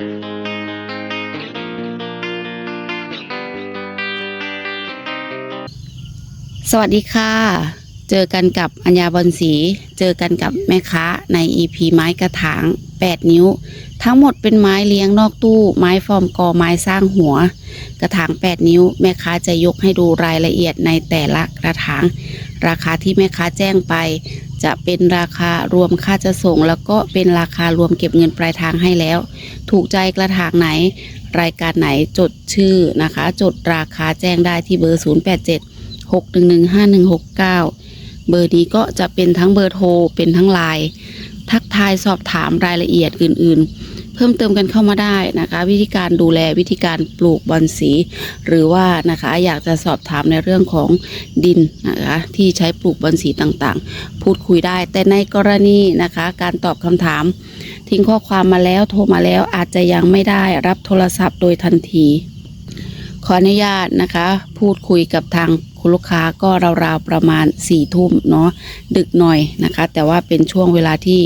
สวัสดีค่ะ เจอกันกับอัญญาบอลสี เจอกันกับแม่ค้าใน EP ไม้กระถาง 8 นิ้ว ทั้งหมดเป็นไม้เลี้ยงนอกตู้ ไม้ฟอร์มกอไม้สร้างหัว กระถาง 8 นิ้ว แม่ค้าจะยกให้ดูรายละเอียดในแต่ละกระถาง ราคาที่แม่ค้าแจ้งไป จะเป็นราคารวมค่าจะส่ง แล้วก็เป็นราคารวมเก็บเงินปลายทางให้แล้ว ถูกใจกระถางไหน รายการไหนจดชื่อนะคะ จดราคาแจ้งได้ที่เบอร์ 087 6115169 เบอร์นี้ก็จะเป็นทั้งเบอร์โทรเป็นทั้งไลน์ทักทายสอบถามรายละเอียดอื่นๆ เพิ่มเติมกันเข้ามาได้นะคะ วิธีการดูแลวิธีการปลูกบอนสี หรือว่านะคะอยากจะสอบถามในเรื่องของดินนะคะที่ใช้ปลูกบอนสีต่างๆ พูดคุยได้ แต่ในกรณีนะคะ การตอบคำถาม ทิ้งข้อความมาแล้วโทรมาแล้วอาจจะยังไม่ได้รับโทรศัพท์โดยทันที ขออนุญาตนะคะ พูดคุยกับทาง คุณลูกค้าก็ราวๆประมาณ4ี่ทุ่มเนาะดึกหน่อยนะคะ แต่ว่าเป็นช่วงเวลาที่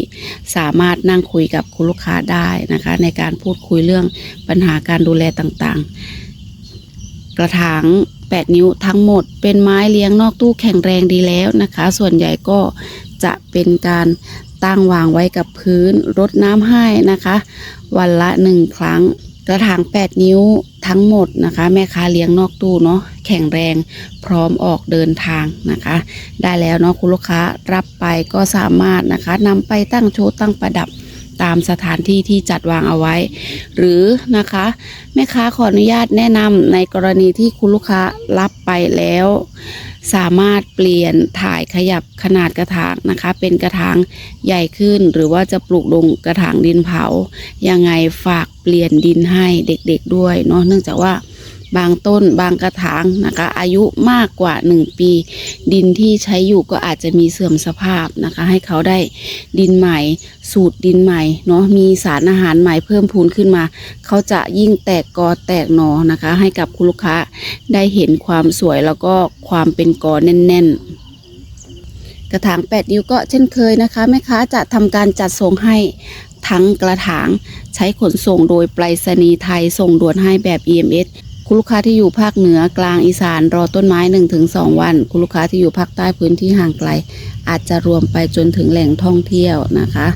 สามารถนั่งคุยกับคุณลูกค้าได้นะคะ ในการพูดคุยเรื่องปัญหาการดูแลต่างๆ กระถาง 8 นิ้วทั้งหมด เป็นไม้เลี้ยงนอกตู้แข็งแรงดีแล้วนะคะ ส่วนใหญ่ก็จะเป็นการตั้งวางไว้กับพื้นรดน้ำให้นะคะ วันละหนึ่งครั้ง กระถาง 8 นิ้วทั้งหมดนะคะ แม่ค้าเลี้ยงนอกตู้เนาะแข็งแรงพร้อมออกเดินทางนะคะ ได้แล้วเนาะคุณลูกค้ารับไปก็สามารถนะคะนำไปตั้งโชว์ตั้งประดับ ตามสถานที่ที่จัดวางเอาไว้ หรือนะคะแม่ค้าขออนุญาตแนะนำในกรณีที่คุณลูกค้ารับไปแล้ว สามารถเปลี่ยนถ่ายขยับขนาดกระถางนะคะ เป็นกระถางใหญ่ขึ้น หรือว่าจะปลูกลงกระถางดินเผายังไงฝากเปลี่ยนดินให้เด็กๆด้วยเนาะเนื่องจากว่า บางต้นบางกระถางนะคะ อายุมากกว่า 1 ปี ดินที่ใช้อยู่ก็อาจจะมีเสื่อมสภาพนะคะ ให้เขาได้ดินใหม่ สูตรดินใหม่เนาะมีสารอาหารใหม่เพิ่มพูนขึ้นมา เขาจะยิ่งแตกกอแตกหนอนะคะ ให้กับคุณลูกค้าได้เห็นความสวยแล้วก็ความเป็นกอแน่น ๆกระถาง 8 นิ้วก็เช่นเคยนะคะแม่ค้าจะทำการจัดส่งให้ทั้งกระถางใช้ขนส่งโดยไปรษณีย์ไทยส่งด่วนให้แบบ EMS คุณลูกค้าที่อยู่ภาคเหนือกลางอีสานรอต้นไม้ 1-2 วัน คุณลูกค้าที่อยู่ภาคใต้พื้นที่ห่างไกล อาจจะรวมไปจนถึงแหล่งท่องเที่ยวนะคะ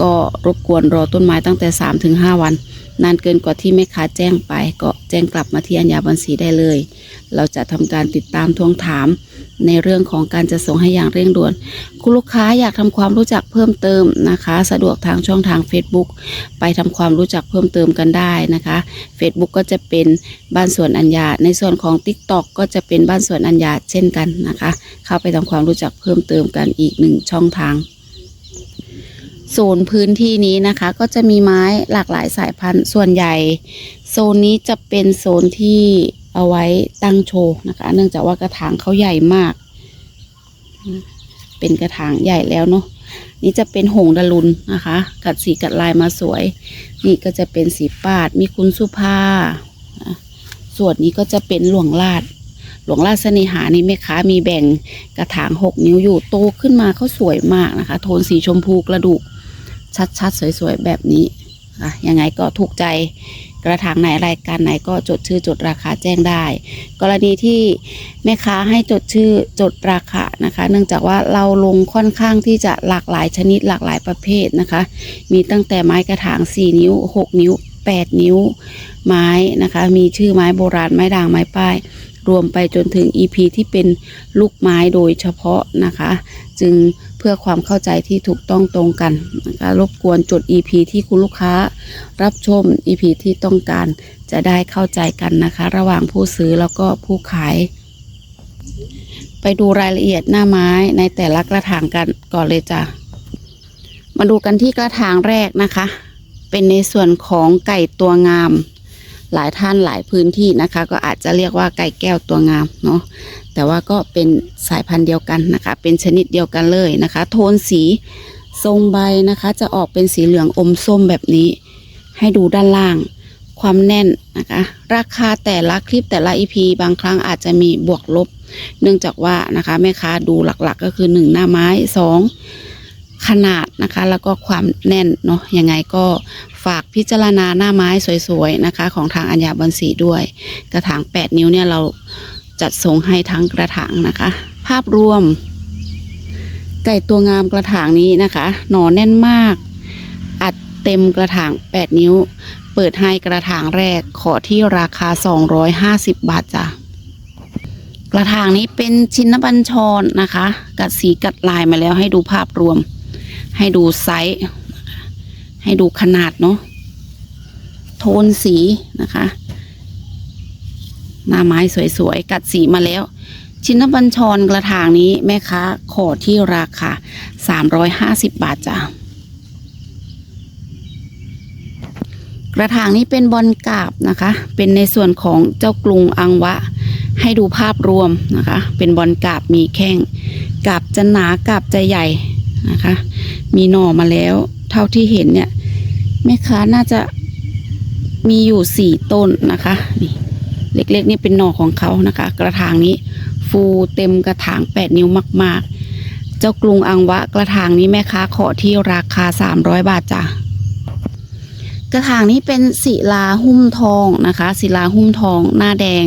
ก็รบกวนรอต้นไม้ตั้งแต่ 3-5 วัน นานเกินกว่าที่แม่ค้าแจ้งไป ก็แจ้งกลับมาที่อัญญาบันสีได้เลย เราจะทำการติดตามทวงถาม ในเรื่องของการจะส่งให้อย่างเร่งด่วน คุณลูกค้าอยากทำความรู้จักเพิ่มเติมนะคะ สะดวกทางช่องทาง Facebook ไปทำความรู้จักเพิ่มเติมกันได้นะคะ Facebook ก็จะเป็นบ้านสวนอัญญา ในส่วนของ TikTok ก็จะเป็นบ้านสวนอัญญาเช่นกันนะคะ เข้าไปทำความรู้จักเพิ่มเติมกันอีกหนึ่งช่องทางโซนพื้นที่นี้นะคะก็จะมีไม้หลากหลายสายพันธุ์ส่วนใหญ่ โซนนี้จะเป็นโซนที่ เอาไว้ตั้งโชว์นะคะ เนื่องจากว่ากระถางเขาใหญ่มาก เป็นกระถางใหญ่แล้วเนาะนี่จะเป็นหงดลุนนะคะ กัดสีกัดลายมาสวย นี่ก็จะเป็นสีปาด มีคุณสุภาส่วนนี้ก็จะเป็นหลวงลาด หลวงลาดเสน่หานี่แม่ค้ามีแบ่งกระถางหกนิ้วอยู่โตขึ้นมาเขาสวยมากนะคะ โทนสีชมพูกระดูก ชัดๆ สวยๆ แบบนี้อะยังไงก็ถูกใจ กระถางไหนรายการไหนก็จดชื่อจดราคาแจ้งได้ กรณีที่แม่ค้าให้จดชื่อจดราคานะคะ เนื่องจากว่าเราลงค่อนข้างที่จะหลากหลายชนิดหลากหลายประเภทนะคะ มีตั้งแต่ไม้กระถาง 4 นิ้ว 6 นิ้ว 8 นิ้ว ไม้นะคะ มีชื่อไม้โบราณไม้ด่างไม้ป้ายรวมไปจนถึง EP ที่เป็นลูกไม้โดยเฉพาะนะคะ จึง เพื่อความเข้าใจที่ถูกต้องตรงกันนะคะรบกวนจด EP ที่คุณลูกค้า รับชม EP ที่ต้องการจะได้เข้าใจกันนะคะ ระหว่างผู้ซื้อแล้วก็ผู้ขาย ไปดูรายละเอียดหน้าไม้ในแต่ละกระถางกันก่อนเลยจ้ะมาดูกันที่กระถางแรกนะคะ เป็นในส่วนของไก่ตัวงาม หลายท่านหลายพื้นที่นะคะ ก็อาจจะเรียกว่าไก่แก้วตัวงามเนาะแต่ว่าก็เป็นสายพันธุ์เดียวกันนะคะ เป็นชนิดเดียวกันเลยนะคะ โทนสีทรงใบนะคะ จะออกเป็นสีเหลืองอมส้มแบบนี้ ให้ดูด้านล่าง ความแน่นนะคะ ราคาแต่ละคลิปแต่ละ EP บางครั้งอาจจะมีบวกลบ เนื่องจากว่านะคะแม่ค้าดูหลักๆก็คือ 1 หน้าไม้ 2 ขนาดนะคะ แล้วก็ความแน่นเนาะยังไงก็ฝากพิจารณาหน้าไม้สวยๆนะคะ ของทางอัญญาบอนสีด้วย กระถาง 8 นิ้วเนี่ยเราจัดส่งให้ทั้งกระถางนะคะ ภาพรวม ไก่ตัวงามกระถางนี้นะคะ หนอแน่นมาก อัดเต็มกระถาง 8 นิ้ว เปิดให้กระถางแรกขอที่ราคา 250 บาทจ้ะกระถางนี้เป็นชินบัญชรนะคะ กัดสีกัดลายมาแล้วให้ดูภาพรวม ให้ดูไซส์ ให้ดูขนาดเนาะ โทนสีนะคะ หน้าไม้สวยๆ กัดสีมาแล้ว ชิ้นบัญชรกระถางนี้แม่ค้าขอที่ราคา 350 บาทจ้ะกระถางนี้เป็นบอลกาบนะคะ เป็นในส่วนของเจ้ากรุงอังวะ ให้ดูภาพรวมนะคะ เป็นบอลกาบมีแข้งกาบจะหนากาบจะใหญ่นะคะ มีหน่อมาแล้ว เท่าที่เห็นเนี่ยแม่ค้าน่าจะมีอยู่สี่ต้นนะคะนี่เล็กๆนี่เป็นหน่อของเขานะคะ กระถางนี้ ฟูเต็มกระถางแปดนิ้วมาก ๆ เจ้ากรุงอังวะกระถางนี้แม่ค้าขอที่ราคาสามร้อยบาทจ้ะกระถางนี้เป็นศิลาหุ้มทองนะคะ ศิลาหุ้มทอง หน้าแดง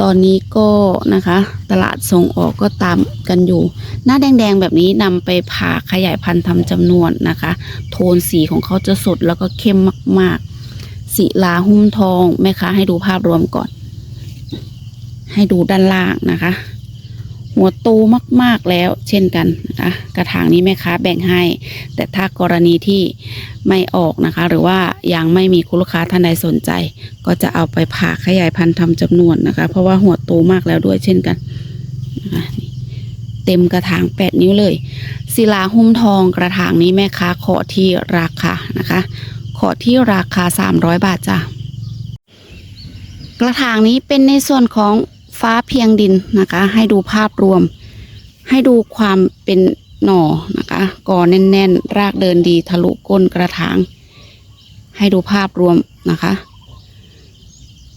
ตอนนี้ก็นะคะ ตลาดส่งออกก็ตามกันอยู่ หน้าแดงๆแบบนี้นำไปผ่าขยายพันธุ์ทำจำนวนนะคะ โทนสีของเขาจะสดแล้วก็เข้มมากๆสีลาหุ้มทองแม่ค้าให้ดูภาพรวมก่อน ให้ดูด้านล่างนะคะ หัวโตมากๆแล้วเช่นกันนะคะกระถางนี้แม่ค้าแบ่งให้ แต่ถ้ากรณีที่ไม่ออกนะคะ หรือว่ายังไม่มีคุณลูกค้าท่านใดสนใจ ก็จะเอาไปผ่าขยายพันธุ์ทำจำนวนนะคะ เพราะว่าหัวโตมากแล้วด้วยเช่นกันนะคะเต็มกระถาง 8 นิ้วเลย ศิลาหุ้มทองกระถางนี้แม่ค้าขอที่ราคานะคะ ขอที่ราคา 300 บาทจ้ะกระถางนี้เป็นในส่วนของ ฟ้าเพียงดินนะคะ ให้ดูภาพรวม ให้ดูความเป็นหน่อนะคะกอแน่นๆ รากเดินดีทะลุก้นกระถาง ให้ดูภาพรวมนะคะ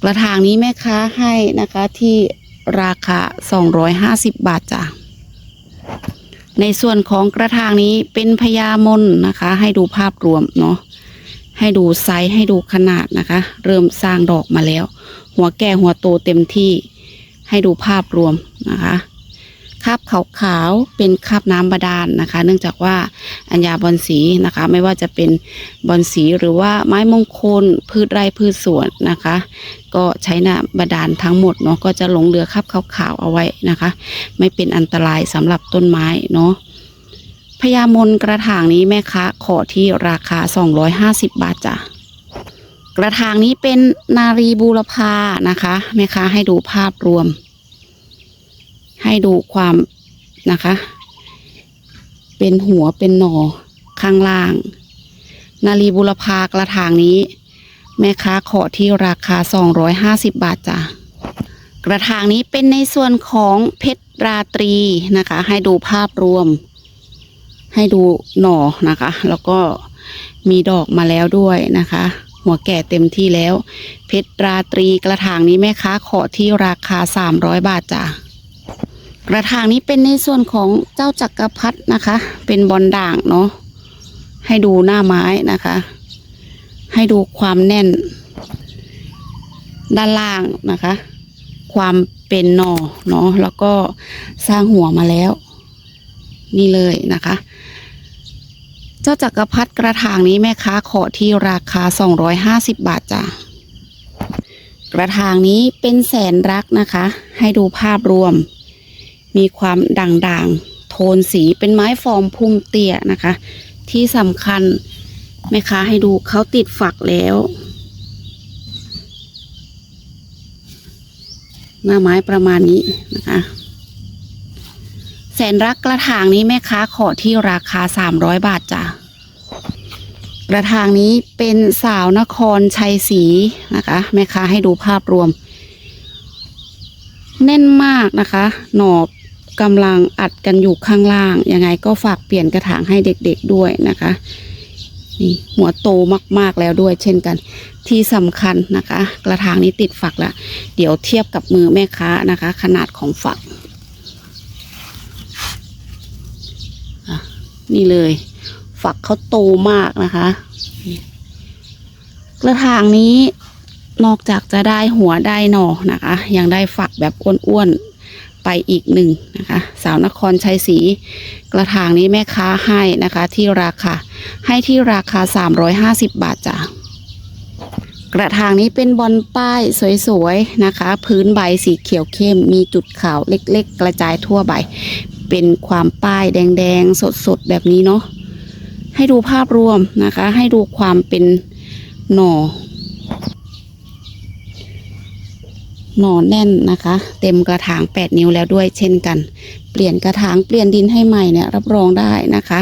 กระถางนี้แม่ค้าให้นะคะที่ราคา 250 บาทจ้ะในส่วนของกระถางนี้เป็นพญามนนะคะ ให้ดูภาพรวมเนาะให้ดูไซส์ให้ดูขนาดนะคะ เริ่มสร้างดอกมาแล้ว หัวแก่หัวโตเต็มที่ ให้ดูภาพรวมนะคะคาบขาวๆเป็นคาบน้ำบาดาลนะคะ เนื่องจากว่าอัญญาบอนสีนะคะ ไม่ว่าจะเป็นบอนสีหรือว่าไม้มงคลพืชไร่พืชสวนนะคะ ก็ใช้น้ำบาดาลทั้งหมดเนาะก็จะหลงเหลือคาบขาวๆเอาไว้นะคะ ไม่เป็นอันตรายสำหรับต้นไม้เนาะพญามนกระถางนี้แม่ค้าขอที่ราคา 250 บาทจ้ะ กระถางนี้เป็นนารีบูรพานะคะแม่ค้าให้ดูภาพรวม ให้ดูความนะคะ เป็นหัวเป็นหน่อข้างล่าง นารีบุรพากระถางนี้ แม่ค้าขอที่ราคา 250 บาทจ้ะกระถางนี้เป็นในส่วนของเพชรราตรีนะคะ ให้ดูภาพรวม ให้ดูหน่อนะคะ แล้วก็มีดอกมาแล้วด้วยนะคะ หัวแก่เต็มที่แล้ว เพชรราตรีกระถางนี้แม่ค้าขอที่ราคา 300 บาทจ้ะกระถางนี้เป็นในส่วนของเจ้าจักรพรรดินะคะ เป็นบอลด่างเนาะให้ดูหน้าไม้นะคะ ให้ดูความแน่น ด้านล่างนะคะ ความเป็นหน่อเนาะแล้วก็สร้างหัวมาแล้ว นี่เลยนะคะ เจ้าจักรพรรดิกระถางนี้แม่ค้าขอที่ราคา 250 บาทจ้ะ กระถางนี้เป็นแสนรักนะคะ ให้ดูภาพรวม มีความด่างๆ โทนสีเป็นไม้ฟอร์มพุ่มเตี้ยนะคะ ที่สำคัญแม่ค้าให้ดูเขาติดฝักแล้ว หน้าไม้ประมาณนี้นะคะ แสนรักกระถางนี้แม่ค้าขอที่ราคา 300 บาทจ้ะ กระถางนี้เป็นสาวนครชัยศรีนะคะ แม่ค้าให้ดูภาพรวม แน่นมากนะคะ หนอบกำลังอัดกันอยู่ข้างล่าง ยังไงก็ฝากเปลี่ยนกระถางให้เด็กๆด้วยนะคะนี่หัวโตมากๆแล้วด้วยเช่นกัน ที่สำคัญนะคะ กระถางนี้ติดฝักแล้วเดี๋ยวเทียบกับมือแม่ค้านะคะ ขนาดของฝักอะ นี่เลย ฝักเขาโตมากนะคะกระถางนี้นอกจากจะได้หัวได้หน่อนะคะ ยังได้ฝักแบบอ้วนๆไปอีกหนึ่งนะคะ สาวนครชัยศรีกระถางนี้แม่ค้าให้นะคะ ที่ราคาให้ที่ราคา 350 บาทจ้ะกระถางนี้เป็นบอลป้ายสวยๆนะคะ พื้นใบสีเขียวเข้มมีจุดขาวเล็ก ๆ กระจายทั่วใบ เป็นความป้ายแดงๆ สดๆ แบบนี้เนาะให้ดูภาพรวมนะคะ ให้ดูความเป็นหน่อ หน่อแน่นนะคะ เต็มกระถาง 8 นิ้วแล้วด้วยเช่นกัน เปลี่ยนกระถางเปลี่ยนดินให้ใหม่เนี่ยรับรองได้นะคะ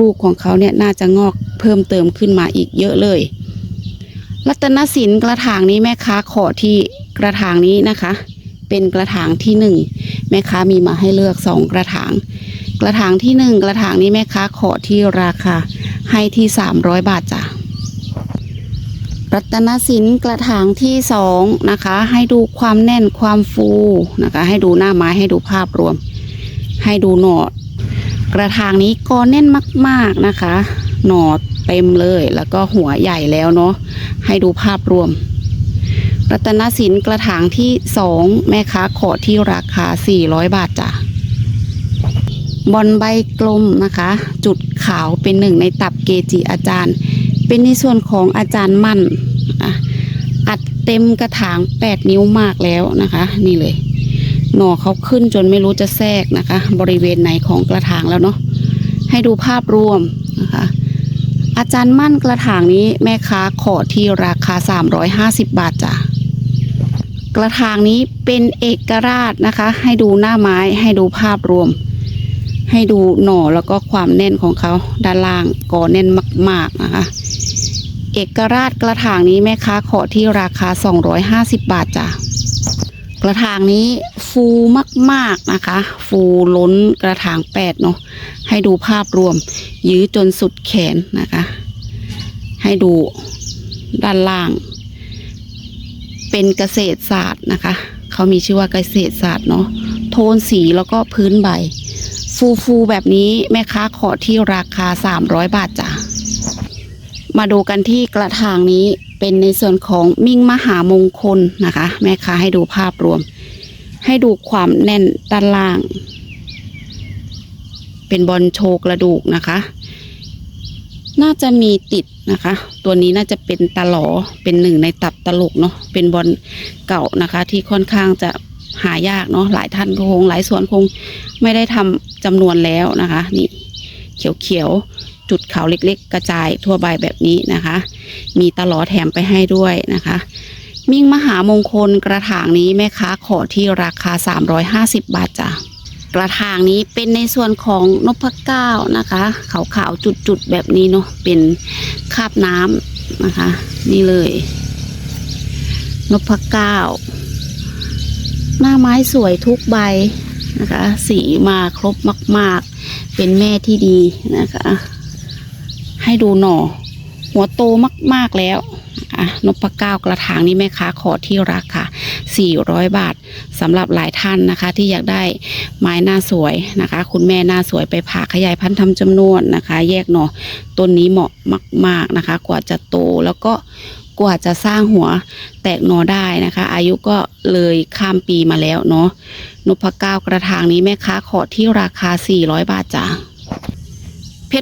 ลูกๆของเขาเนี่ยน่าจะงอกเพิ่มเติมขึ้นมาอีกเยอะเลย รัตนสินกระถางนี้แม่ค้าขอที่กระถางนี้นะคะ เป็นกระถางที่หนึ่งแม่ค้ามีมาให้เลือกสองกระถาง กระถางที่หนึ่งกระถางนี้แม่ค้าขอที่ราคาให้ที่สามร้อยบาทจ้ะรัตนสินกระถางที่สองนะคะ ให้ดูความแน่นความฟูนะคะ ให้ดูหน้าไม้ให้ดูภาพรวม ให้ดูหนอด กระถางนี้กอแน่นมาก ๆนะคะ หนอดเต็มเลยแล้วก็หัวใหญ่แล้วเนาะให้ดูภาพรวม รัตนสินกระถางที่สองแม่ค้าขอที่ราคา 400 บาทจ้ะบอลใบกลมนะคะ จุดขาวเป็นหนึ่งในตับเกจิอาจารย์ เป็นในส่วนของอาจารย์มั่นอัดเต็มกระถาง 8 นิ้วมากแล้วนะคะ นี่เลย หน่อเขาขึ้นจนไม่รู้จะแทรกนะคะ บริเวณไหนของกระถางแล้วเนาะให้ดูภาพรวมนะคะอาจารย์มั่นกระถางนี้แม่ค้าขอที่ราคา 350 บาทจ้ะ กระถางนี้เป็นเอกราชนะคะ ให้ดูหน้าไม้ให้ดูภาพรวม ให้ดูหน่อแล้วก็ความแน่นของเขาด้านล่างก่อแน่นมาก ๆนะคะ เอกราชกระถางนี้แม่ค้าขอที่ราคา 250 บาทจ้ะกระถางนี้ฟูมากๆนะคะ ฟูล้นกระถางแปดเนาะให้ดูภาพรวม ยื้อจนสุดแขนนะคะ ให้ดูด้านล่าง เป็นเกษตรศาสตร์นะคะ เขามีชื่อว่าเกษตรศาสตร์เนาะโทนสีแล้วก็พื้นใบ ฟูฟูๆแบบนี้แม่ค้าขอที่ราคา 300 บาทจ้ะมาดูกันที่กระถางนี้เป็นในส่วนของมิ่งมหามงคลนะคะ แม่ค้าให้ดูภาพรวม ให้ดูความแน่นด้านล่าง เป็นบอลโชกระดูกนะคะ น่าจะมีติดนะคะ ตัวนี้น่าจะเป็นตะหลอเป็นหนึ่งในตับตลกเนาะเป็นบอลเก่านะคะ ที่ค่อนข้างจะหายากเนาะหลายท่านคงหลายส่วนคงไม่ได้ทำจำนวนแล้วนะคะ นี่เขียวๆ จุดเขาเล็กๆ กระจายทั่วใบแบบนี้นะคะ มีตะหลอแถมไปให้ด้วยนะคะ มิ่งมหามงคลกระถางนี้แม่ค้าขอที่ราคา 350 บาทจ้ะ กระถางนี้เป็นในส่วนของนพเก้านะคะขาวๆจุดๆแบบนี้เนาะเป็นคาบน้ำนะคะ นี่เลยนพเก้าหน้าไม้สวยทุกใบนะคะ สีมาครบมาก ๆ เป็นแม่ที่ดีนะคะ ให้ดูหน่อ หัวโตมาก ๆ แล้ว อะนพเก้ากระถางนี้แม่ค้าขอที่ราคา400 บาทสำหรับหลายท่านนะคะ ที่อยากได้ไม้หน้าสวยนะคะ คุณแม่หน้าสวยไปผ่าขยายพันธุ์ทำจำนวนนะคะ แยกหน่อต้นนี้เหมาะมาก ๆนะคะ กว่าจะโตแล้วก็กว่าจะสร้างหัวแตกหนอได้นะคะ อายุก็เลยข้ามปีมาแล้วเนาะนพเก้ากระถางนี้แม่ค้าขอที่ราคา 400 บาทจ้า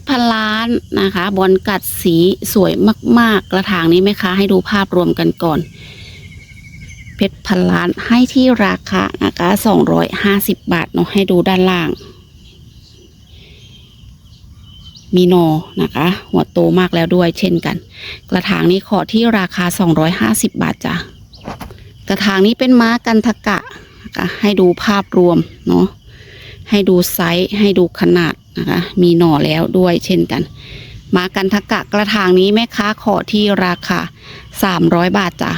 ชรพันล้านนะคะ บอลกัดสีสวยมาก ๆ กระถางนี้ไหมคะ ให้ดูภาพรวมกันก่อน เพชรพันล้านให้ที่ราคานะคะสองร้อยห้าสิบบาทเนาะให้ดูด้านล่าง มีนอนะคะ หัวโตมากแล้วด้วยเช่นกัน กระถางนี้ขอที่ราคาสองร้อยห้าสิบบาทจ้ะกระถางนี้เป็นม้ากันทกะนะคะให้ดูภาพรวมเนาะให้ดูไซส์ให้ดูขนาด นะคะ มีหน่อแล้วด้วยเช่นกัน มากันทักกะกระถางนี้แม่ค้าขอที่ราคา300 บาทจ้ะ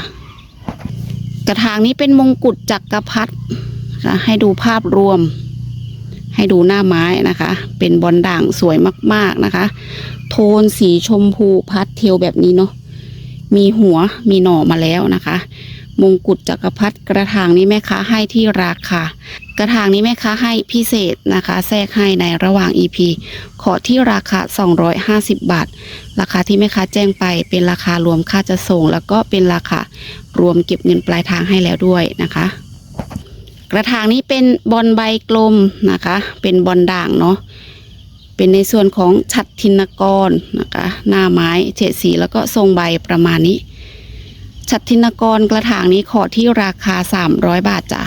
กระถางนี้เป็นมงกุฎจักรพรรดิะให้ดูภาพรวม ให้ดูหน้าไม้นะคะ เป็นบอลด่างสวยมาก ๆนะคะ โทนสีชมพูพัดเทลแบบนี้เนาะมีหัวมีหน่อมาแล้วนะคะ มงกุฎจักรพรรดิกระถางนี้แม่ค้าให้ที่ราคากระถางนี้แม่ค้าให้พิเศษนะคะ แทรกให้ในระหว่าง EP ขอที่ราคา 250 บาท ราคาที่แม่ค้าแจ้งไปเป็นราคารวมค่าจะส่ง แล้วก็เป็นราคารวมเก็บเงินปลายทางให้แล้วด้วยนะคะ กระถางนี้เป็นบอลใบกลมนะคะ เป็นบอลด่างเนาะเป็นในส่วนของฉัดทินกรนะคะ หน้าไม้เฉดสีแล้วก็ทรงใบประมาณนี้ ฉัดทินกรกระถางนี้ขอที่ราคา 300 บาทจ้ะ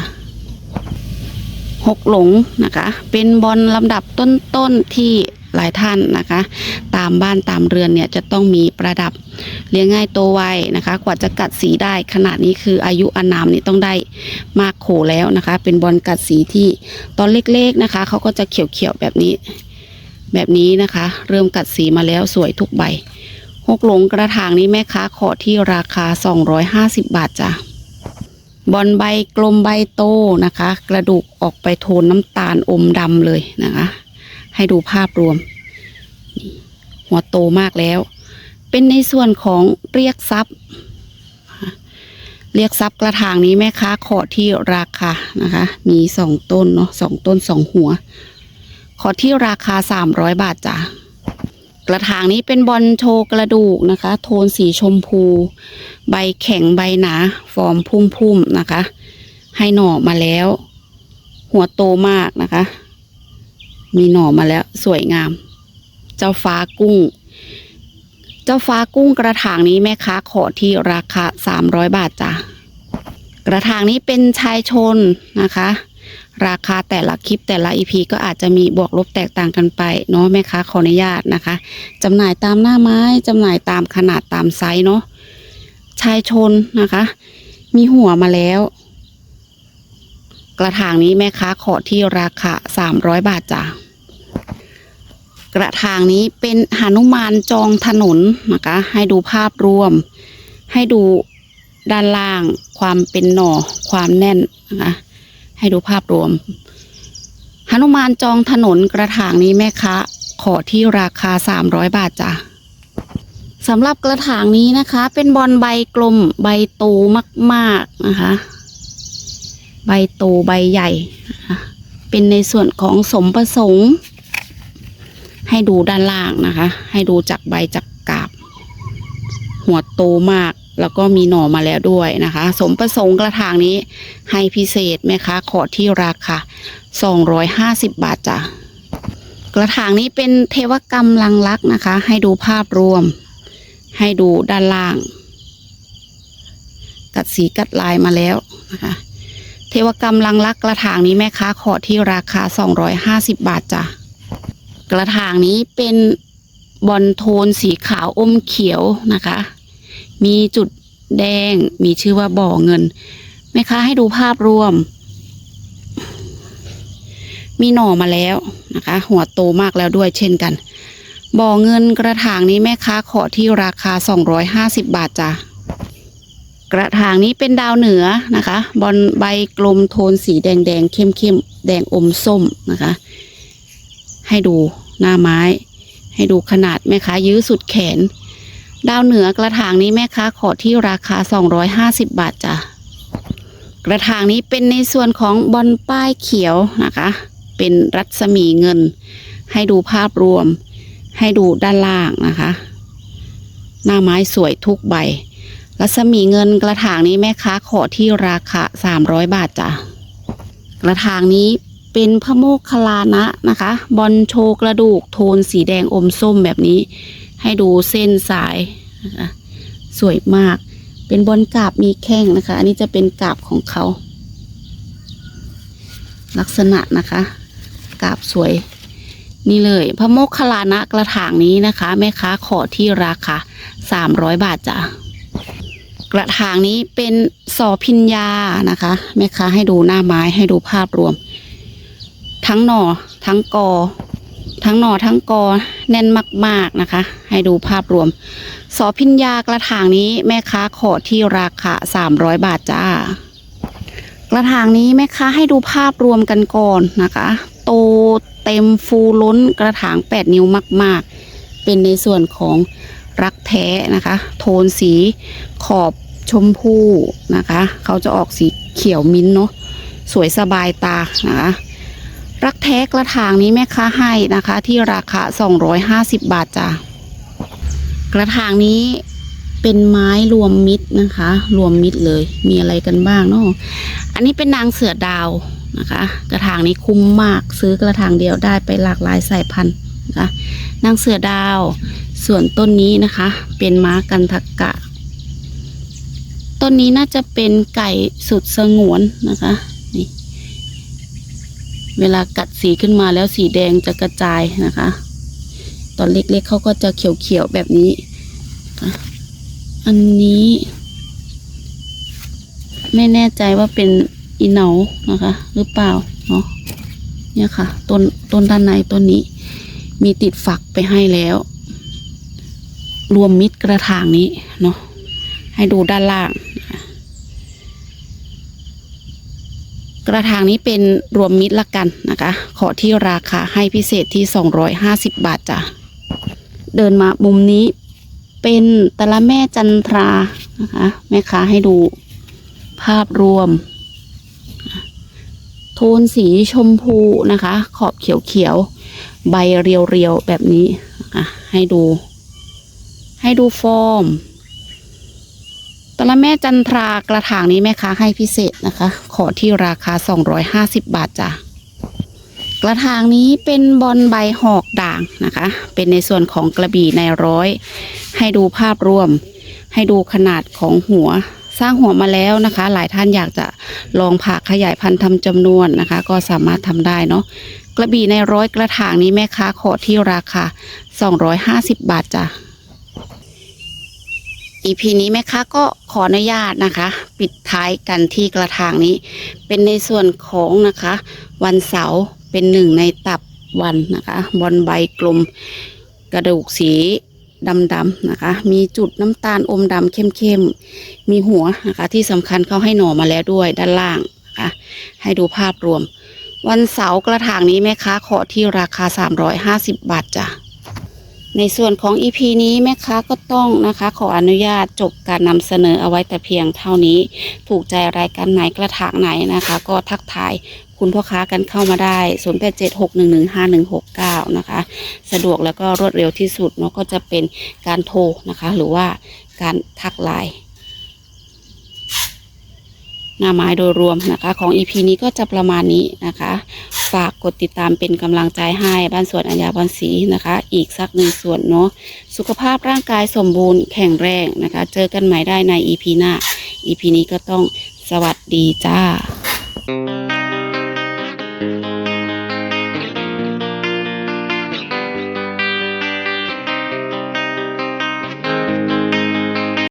หกหลงนะคะ เป็นบอลลำดับต้นๆที่หลายท่านนะคะ ตามบ้านตามเรือนเนี่ยจะต้องมีประดับเลี้ยงง่ายโตไวนะคะ กว่าจะกัดสีได้ขนาดนี้คืออายุอานามนี่ต้องได้มากโขแล้วนะคะ เป็นบอลกัดสีที่ตอนเล็กๆนะคะเขาก็จะเขียวๆแบบนี้ แบบนี้นะคะ เริ่มกัดสีมาแล้วสวยทุกใบ หกหลงกระถางนี้แม่ค้าขอที่ราคา 250 บาทจ้ะบอลใบกลมใบโตนะคะ กระดูกออกไปโทนน้ำตาลอมดำเลยนะคะ ให้ดูภาพรวม หัวโตมากแล้ว เป็นในส่วนของเรียกทรัพย์ เรียกทรัพย์กระถางนี้แม่ค้าขอที่ราคานะคะ มีสองต้นเนาะสองต้นสองหัว ขอที่ราคา300บาทจ้ะ กระถางนี้เป็นบอลโชกระดูกนะคะ โทนสีชมพู ใบแข็งใบหนา ฟอร์มพุ่มๆนะคะ ให้หน่อมาแล้ว หัวโตมากนะคะ มีหน่อมาแล้วสวยงาม เจ้าฟ้ากุ้ง เจ้าฟ้ากุ้งกระถางนี้แม่ค้าขอที่ราคา 300 บาทจ้ะกระถางนี้เป็นชายชนนะคะ ราคาแต่ละคลิปแต่ละ EP ก็อาจจะมีบวกลบแตกต่างกันไปเนาะแม่ค้าขออนุญาตนะคะจำหน่ายตามหน้าไม้จำหน่ายตามขนาดตามไซส์เนาะชายชนนะคะ มีหัวมาแล้ว กระถางนี้แม่ค้าขอที่ราคา300บาทจ้ะกระถางนี้เป็นหนุมานจองถนนนะคะ ให้ดูภาพรวม ให้ดูด้านล่าง ความเป็นหน่อ ความแน่นนะคะ ให้ดูภาพรวมหนุมานจองถนนกระถางนี้แม่ค้าขอที่ราคา 300 บาทจ้ะสำหรับกระถางนี้นะคะ เป็นบอลใบกลมใบโตมากๆนะคะ ใบโตใบใหญ่ เป็นในส่วนของสมประสงค์ ให้ดูด้านล่างนะคะ ให้ดูจากใบจากกาบ หัวโตมาก แล้วก็มีหน่อมาแล้วด้วยนะคะ สมประสงค์กระถางนี้ให้พิเศษไหมคะขอที่ราคา250 บาทจ้ะกระถางนี้เป็นเทวกรรมลังลักนะคะ ให้ดูภาพรวม ให้ดูด้านล่าง กัดสีกัดลายมาแล้วนะคะ เทวกรรมลังลักกระถางนี้แม่ค้าขอที่ราคา 250 บาทจ้ะกระถางนี้เป็นบอลโทนสีขาวอมเขียวนะคะ มีจุดแดง มีชื่อว่าบ่อเงินแม่ค้าให้ดูภาพรวม มีหน่อมาแล้วนะคะ หัวโตมากแล้วด้วยเช่นกัน บ่อเงินกระถางนี้แม่ค้าขอที่ราคา 250 บาทจ้ะกระถางนี้เป็นดาวเหนือนะคะ บอลใบกลมโทนสีแดงแดงเข้มเข้มแดงอมส้มนะคะ ให้ดูหน้าไม้ ให้ดูขนาดแม่ค้ายื้อสุดแขน ดาวเหนือกระถางนี้แม่ค้าขอที่ราคา 250 บาทจ้ะ กระถางนี้เป็นในส่วนของบอลป้ายเขียวนะคะ เป็นรัศมีเงิน ให้ดูภาพรวม ให้ดูด้านล่างนะคะ หน้าไม้สวยทุกใบ รัศมีเงินกระถางนี้แม่ค้าขอที่ราคา 300 บาทจ้ะ กระถางนี้เป็นพระโมคคลานะนะคะ บอลโชกระดูกโทนสีแดงอมส้มแบบนี้ ให้ดูเส้นสายนะคะสวยมาก เป็นบอลกาบมีแข้งนะคะ อันนี้จะเป็นกาบของเขา ลักษณะนะคะ กาบสวย นี่เลย พระโมคคัลลานะกระถางนี้นะคะ แม่ค้าขอที่ราคา300บาทจ้ะกระถางนี้เป็นสอพิญญานะคะ แม่ค้าให้ดูหน้าไม้ให้ดูภาพรวม ทั้งหน่อทั้งกอ ทั้งหน่อทั้งกอแน่นมาก ๆนะคะ ให้ดูภาพรวม สอพิญญากระถางนี้แม่ค้าขอที่ราคา 300 บาทจ้า กระถางนี้แม่ค้าให้ดูภาพรวมกันก่อนนะคะ โตเต็มฟูล้นกระถาง 8 นิ้วมาก ๆ เป็นในส่วนของรักแท้นะคะ โทนสีขอบชมพูนะคะ เขาจะออกสีเขียวมิ้นท์เนาะสวยสบายตานะคะ รักแท้กระถางนี้แม่ค้าให้นะคะ ที่ราคา 250 บาทจ้ะกระถางนี้เป็นไม้รวมมิตรนะคะ รวมมิตรเลย มีอะไรกันบ้างเนาะอันนี้เป็นนางเสือดาวนะคะ กระถางนี้คุ้มมากซื้อกระถางเดียวได้ไปหลากหลายสายพันธุ์นะคะนางเสือดาว ส่วนต้นนี้นะคะ เป็นม้ากันทกะ ต้นนี้น่าจะเป็นไก่สุดสงวนนะคะ เวลากัดสีขึ้นมาแล้วสีแดงจะกระจายนะคะ ตอนเล็กๆเขาก็จะเขียวๆแบบนี้ อันนี้ ไม่แน่ใจว่าเป็นอีเหนานะคะ หรือเปล่าเนาะเนี่ยค่ะต้นต้นด้านในต้นนี้ มีติดฝักไปให้แล้ว รวมมิดกระถางนี้เนาะให้ดูด้านล่างนะคะ กระถางนี้เป็นรวมมิดละกันนะคะ ขอที่ราคาให้พิเศษที่ 250 บาทจ้ะ เดินมามุมนี้เป็นตะละแม่จันทรานะคะ แม่ค้าให้ดูภาพรวม โทนสีชมพูนะคะ ขอบเขียวๆ ใบเรียวๆ แบบนี้นะคะให้ดู ให้ดูฟอร์ม ตะละแม่จันทรากระถางนี้แม่ค้าให้พิเศษนะคะ ขอที่ราคา 250 บาทจ้ะกระถางนี้เป็นบอลใบหอกด่างนะคะ เป็นในส่วนของกระบี่ในร้อย ให้ดูภาพรวม ให้ดูขนาดของหัว สร้างหัวมาแล้วนะคะ หลายท่านอยากจะลองผ่าขยายพันธุ์ทำจำนวนนะคะ ก็สามารถทำได้เนาะกระบี่ในร้อยกระถางนี้แม่ค้าขอที่ราคา 250 บาทจ้ะ EP นี้แม่ค้าก็ขออนุญาตนะคะ ปิดท้ายกันที่กระถางนี้ เป็นในส่วนของนะคะ วันเสาร์เป็นหนึ่งในตับวันนะคะ บอลใบกลมกระดูกสีดำๆนะคะ มีจุดน้ำตาลอมดำเข้มๆ มีหัวนะคะ ที่สำคัญเขาให้หน่อมาแล้วด้วยด้านล่างนะคะ ให้ดูภาพรวม วันเสาร์กระถางนี้แม่ค้าขอที่ราคา 350 บาทจ้ะ ในส่วนของ EP นี้แม่ค้าก็ต้องนะคะ ขออนุญาตจบการนำเสนอเอาไว้แต่เพียงเท่านี้ ถูกใจรายการไหนกระถางไหนนะคะ ก็ทักทายคุณพ่อค้ากันเข้ามาได้ 0876115169 นะคะ สะดวกแล้วก็รวดเร็วที่สุดเนาะก็จะเป็นการโทรนะคะ หรือว่าการทักไลน์ หน้าไม้โดยรวมนะคะ ของ EP นี้ก็จะประมาณนี้นะคะ ฝากกดติดตามเป็นกำลังใจให้บ้านสวนอัญญาบอนศรีนะคะ อีกสักหนึ่งส่วนเนาะสุขภาพร่างกายสมบูรณ์แข็งแรงนะคะ เจอกันใหม่ได้ใน EP หน้า EP นี้ก็ต้องสวัสดีจ้า